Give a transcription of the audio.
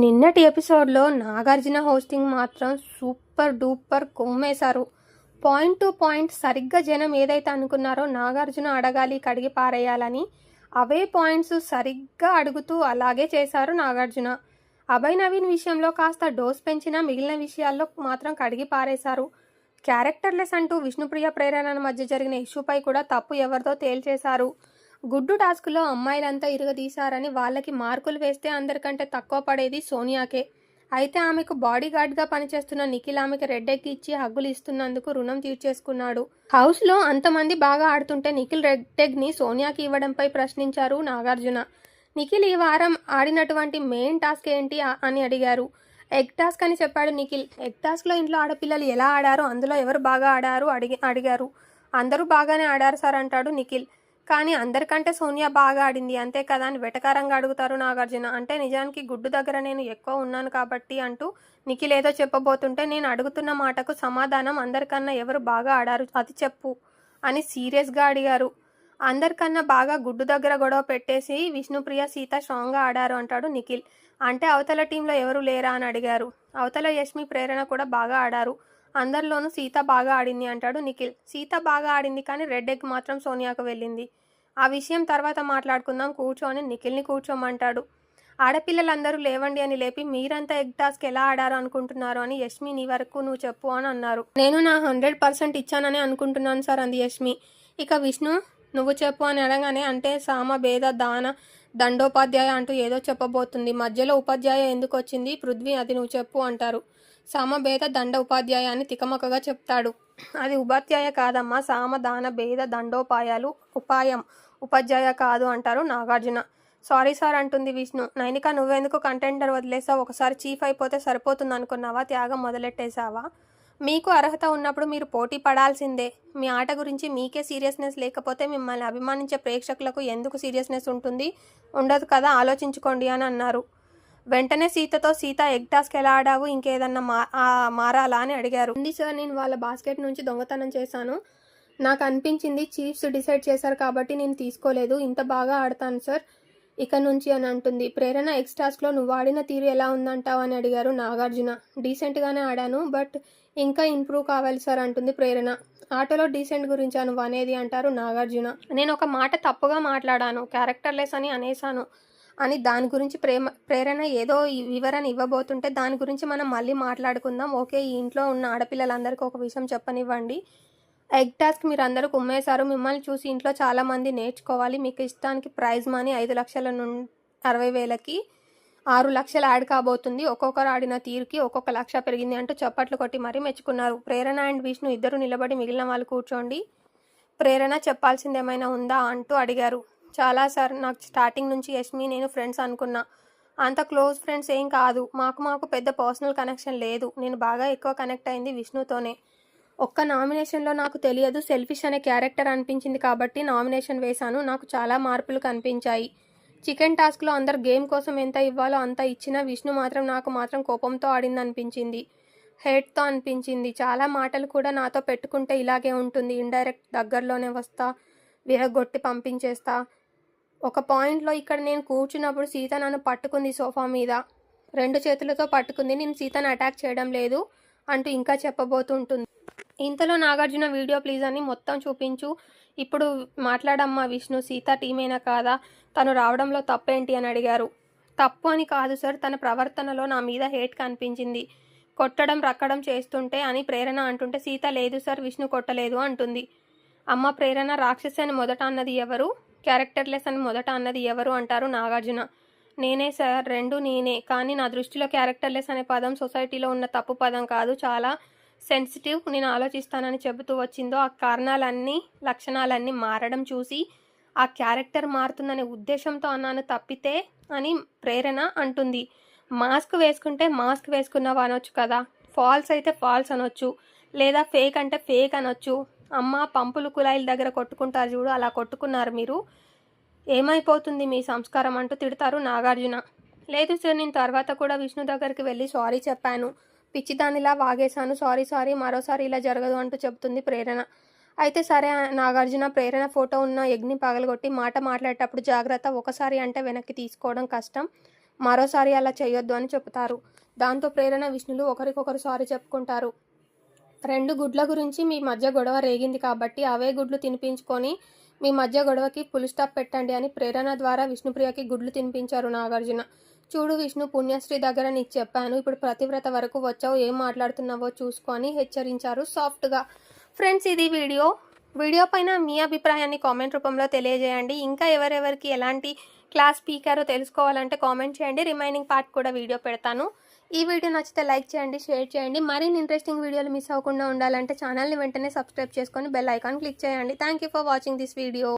నిన్నటి ఎపిసోడ్లో నాగార్జున హోస్టింగ్ మాత్రం సూపర్ డూపర్ కొమ్మేశారు. పాయింట్ టు పాయింట్ సరిగ్గా జనం ఏదైతే అనుకున్నారో నాగార్జున అడగాలి కడిగి పారేయాలని అవే పాయింట్స్ సరిగ్గా అడుగుతూ అలాగే చేశారు నాగార్జున. అభయ్ నవీన్ విషయంలో కాస్త డోస్ పెంచినా మిగిలిన విషయాల్లో మాత్రం కడిగి పారేశారు. క్యారెక్టర్లెస్ అంటూ విష్ణుప్రియ ప్రేరణ మధ్య జరిగిన ఇష్యూపై కూడా తప్పు ఎవరిదో తేల్చేశారు. గుడ్డు టాస్క్లో అమ్మాయిలంతా ఇరగదీశారని వాళ్ళకి మార్కులు వేస్తే అందరికంటే తక్కువ పడేది సోనియాకే. అయితే ఆమెకు బాడీగార్డ్గా పనిచేస్తున్న నిఖిల్ ఆమెకి రెడ్ ఎగ్ ఇచ్చి హగ్గులు ఇస్తున్నందుకు రుణం తీర్చేసుకున్నాడు. హౌస్లో అంతమంది బాగా ఆడుతుంటే నిఖిల్ రెడ్డెగ్ని సోనియాకి ఇవ్వడంపై ప్రశ్నించారు నాగార్జున. నిఖిల్ ఈ వారం ఆడినటువంటి మెయిన్ టాస్క్ ఏంటి అని అడిగారు. ఎగ్ టాస్క్ అని చెప్పాడు నిఖిల్. ఎగ్ టాస్క్లో ఇంట్లో ఆడపిల్లలు ఎలా ఆడారో అందులో ఎవరు బాగా ఆడారు అడిగి అడిగారు. అందరూ బాగానే ఆడారు సార్ అంటాడు నిఖిల్. కానీ అందరికంటే సోనియా బాగా ఆడింది. అంతే కదా అని వెటకారంగా అడుగుతారు నాగార్జున. అంటే నిజానికి గుడ్డు దగ్గర నేను ఎక్కువ ఉన్నాను కాబట్టి అంటూ నిఖిల్ ఏదో చెప్పబోతుంటే నేను అడుగుతున్న మాటకు సమాధానం అందరికన్నా ఎవరు బాగా ఆడారు అది చెప్పు అని సీరియస్గా అడిగారు. అందరికన్నా బాగా గుడ్డు దగ్గర గొడవ పెట్టేసి విష్ణుప్రియ సీత స్ట్రాంగ్గా ఆడారు అంటాడు నిఖిల్. అంటే అవతల టీంలో ఎవరు లేరా అని అడిగారు. అవతల యష్మి ప్రేరణ కూడా బాగా ఆడారు. అందరిలోనూ సీత బాగా ఆడింది అంటాడు నిఖిల్. సీత బాగా ఆడింది కానీ రెడ్ ఎగ్ మాత్రం సోనియాకు వెళ్ళింది. ఆ విషయం తర్వాత మాట్లాడుకుందాం. కూర్చోని నిఖిల్ని కూర్చోమంటాడు. ఆడపిల్లలందరూ లేవండి అని లేపి మీరంతా ఎగ్ టాస్క్ ఎలా ఆడారు అనుకుంటున్నారు? అని యష్మి నీ వరకు నువ్వు చెప్పు అని అన్నారు. నేను నా హండ్రెడ్ పర్సెంట్ ఇచ్చానని అనుకుంటున్నాను సార్ అంది యష్మి. ఇక విష్ణు నువ్వు చెప్పు అని అనగానే అంటే సామ భేద దాన దండోపాధ్యాయ అంటూ ఏదో చెప్పబోతుంది. మధ్యలో ఉపాధ్యాయ ఎందుకు వచ్చింది? పృథ్వీ అది నువ్వు చెప్పు అంటారు. సామభేద దండ ఉపాధ్యాయ అని తికమకగా చెప్తాడు. అది ఉపాధ్యాయ కాదమ్మా. సామ దాన భేద దండోపాయాలు ఉపాయం. ఉపాధ్యాయ కాదు అంటారు నాగార్జున. సారీ సార్ అంటుంది విష్ణు. నైనిక నువ్వెందుకు కంటెండర్ వదిలేసావు? ఒకసారి చీఫ్ అయిపోతే సరిపోతుంది అనుకున్నావా? త్యాగం మొదలెట్టేశావా? మీకు అర్హత ఉన్నప్పుడు మీరు పోటీ పడాల్సిందే. మీ ఆట గురించి మీకే సీరియస్నెస్ లేకపోతే మిమ్మల్ని అభిమానించే ప్రేక్షకులకు ఎందుకు సీరియస్నెస్ ఉంటుంది? ఉండదు కదా ఆలోచించుకోండి అని అన్నారు. వెంటనే సీతతో సీత ఎగ్ టాస్క్ ఎలా ఆడావు? ఇంకేదన్నా మా మారాలా? అని అడిగారు. ఉంది సార్ నేను వాళ్ళ బాస్కెట్ నుంచి దొంగతనం చేశాను. నాకు అనిపించింది చీఫ్స్ డిసైడ్ చేశారు కాబట్టి నేను తీసుకోలేదు. ఇంత బాగా ఆడతాను సార్. ఇక నుంచి అని అంటుంది. ప్రేరణ ఎక్స్ట్రాస్లో నువ్వు ఆడిన తీరు ఎలా ఉందంటావు అని అడిగారు నాగార్జున. డీసెంట్గానే ఆడాను బట్ ఇంకా ఇంప్రూవ్ కావాలి సార్ అంటుంది ప్రేరణ. ఆటలో డీసెంట్ గురించి నువ్వు అనేది అంటారు నాగార్జున. నేను ఒక మాట తప్పుగా మాట్లాడాను క్యారెక్టర్లెస్ అని అనేసాను అని దాని గురించి ప్రేమ ప్రేరణ ఏదో వివరణ ఇవ్వబోతుంటే దాని గురించి మనం మళ్ళీ మాట్లాడుకుందాం. ఓకే ఈ ఇంట్లో ఉన్న ఆడపిల్లలందరికీ ఒక విషయం చెప్పనివ్వండి. ఎగ్ టాస్క్ మీరు అందరూ కుమ్మేశారు. మిమ్మల్ని చూసి ఇంట్లో చాలామంది నేర్చుకోవాలి. మీకు ఇష్టానికి ప్రైజ్ మనీ ఐదు లక్షల నుండి అరవై వేలకి ఆరు లక్షలు యాడ్ కాబోతుంది. ఒక్కొక్కరు ఆడిన తీరుకి ఒక్కొక్క లక్ష పెరిగింది అంటూ చప్పట్లు కొట్టి మరీ మెచ్చుకున్నారు. ప్రేరణ అండ్ విష్ణు ఇద్దరు నిలబడి మిగిలిన వాళ్ళు కూర్చోండి. ప్రేరణ చెప్పాల్సింది ఏమైనా ఉందా అంటూ అడిగారు. చాలా సార్ నాకు స్టార్టింగ్ నుంచి యష్మి నేను ఫ్రెండ్స్ అనుకున్నా. అంత క్లోజ్ ఫ్రెండ్స్ ఏం కాదు. మాకు మాకు పెద్ద పర్సనల్ కనెక్షన్ లేదు. నేను బాగా ఎక్కువ కనెక్ట్ అయింది విష్ణుతోనే. ఒక్క నామినేషన్లో నాకు తెలియదు. సెల్ఫిష్ అనే క్యారెక్టర్ అనిపించింది కాబట్టి నామినేషన్ వేశాను. నాకు చాలా మార్పులు కనిపించాయి. చికెన్ టాస్క్లో అందరు గేమ్ కోసం ఎంత ఇవ్వాలో అంత ఇచ్చినా విష్ణు మాత్రం నాకు మాత్రం కోపంతో ఆడింది అనిపించింది హేట్తో అనిపించింది. చాలా మాటలు కూడా నాతో పెట్టుకుంటే ఇలాగే ఉంటుంది. ఇండైరెక్ట్ దగ్గరలోనే వస్తా విరగొట్టి పంపించేస్తా. ఒక పాయింట్లో ఇక్కడ నేను కూర్చున్నప్పుడు సీత నన్ను పట్టుకుంది సోఫా మీద. రెండు చేతులతో పట్టుకుంది. నేను సీతను అటాక్ చేయడం లేదు అంటూ ఇంకా చెప్పబోతుంటుంది. ఇంతలో నాగార్జున వీడియో ప్లీజ్ అని మొత్తం చూపించు. ఇప్పుడు మాట్లాడమ్మా విష్ణు సీత టీమేనా కాదా? తను రావడంలో తప్పేంటి అని అడిగారు. తప్పు అని కాదు సార్ తన ప్రవర్తనలో నా మీద హేట్ కనిపించింది. కొట్టడం రక్కడం చేస్తుంటే అని ప్రేరణ అంటుంటే సీత లేదు సార్ విష్ణు కొట్టలేదు అంటుంది. అమ్మ ప్రేరణ రాక్షసి అని మొదట అన్నది ఎవరు? క్యారెక్టర్లెస్ అని మొదట అన్నది ఎవరు అంటారు నాగార్జున. నేనే సార్ రెండు నేనే. కానీ నా దృష్టిలో క్యారెక్టర్లెస్ అనే పదం సొసైటీలో ఉన్న తప్పు పదం కాదు. చాలా సెన్సిటివ్ నేను ఆలోచిస్తానని చెబుతూ వచ్చిందో ఆ కారణాలన్నీ లక్షణాలన్నీ మారడం చూసి ఆ క్యారెక్టర్ మారుతుందనే ఉద్దేశంతో అన్నాను తప్పితే అని ప్రేరణ అంటుంది. మాస్క్ వేసుకుంటే మాస్క్ వేసుకున్నావా అనొచ్చు కదా. ఫాల్స్ అయితే ఫాల్స్ అనొచ్చు. లేదా ఫేక్ అంటే ఫేక్ అనొచ్చు. అమ్మ పంపులు కులాయిల దగ్గర కొట్టుకుంటారు చూడు అలా కొట్టుకున్నారు మీరు. ఏమైపోతుంది మీ సంస్కారం అంటూ తిడతారు నాగార్జున. లేదు సార్ నేను తర్వాత కూడా విష్ణు దగ్గరికి వెళ్ళి సారీ చెప్పాను. పిచ్చిదానిలా వాగేశాను. సారీ సారీ మరోసారి ఇలా జరగదు అంటూ చెబుతుంది ప్రేరణ. అయితే సరే నాగార్జున ప్రేరణ ఫోటో ఉన్న యజ్ని పగలగొట్టి మాట మాట్లాడేటప్పుడు జాగ్రత్త ఒకసారి అంటే వెనక్కి తీసుకోవడం కష్టం. మరోసారి అలా చేయొద్దు అని చెబుతారు. దాంతో ప్రేరణ విష్ణులు ఒకరికొకరు సారీ చెప్పుకుంటారు. రెండు గుడ్ల గురించి మీ మధ్య గొడవ రేగింది కాబట్టి అవే గుడ్లు తినిపించుకొని మీ మధ్య గొడవకి పులి స్టాప్ పెట్టండి అని ప్రేరణ ద్వారా విష్ణుప్రియకి గుడ్లు తినిపించారు నాగార్జున. చూడు విష్ణు పుణ్యశ్రీ దగ్గర నీకు చెప్పాను. ఇప్పుడు ప్రతివ్రత వరకు వచ్చావు. ఏం మాట్లాడుతున్నావో చూసుకొని హెచ్చరించారు సాఫ్ట్గా. ఫ్రెండ్స్ ఇది వీడియో. వీడియో పైన మీ అభిప్రాయాన్ని కామెంట్ రూపంలో తెలియజేయండి. ఇంకా ఎవరెవరికి ఎలాంటి క్లాస్ పీకారో తెలుసుకోవాలంటే కామెంట్ చేయండి. రిమైనింగ్ పార్ట్ కూడా వీడియో పెడతాను. ఈ వీడియో నచ్చితే లైక్ చేయండి షేర్ చేయండి. మరిన్ని ఇంట్రెస్టింగ్ వీడియోలు మిస్ అవ్వకుండా ఉండాలంటే ఛానల్ని వెంటనే సబ్స్క్రైబ్ చేసుకొని బెల్ ఐకాన్ క్లిక్ చేయండి. Thank you for watching this video.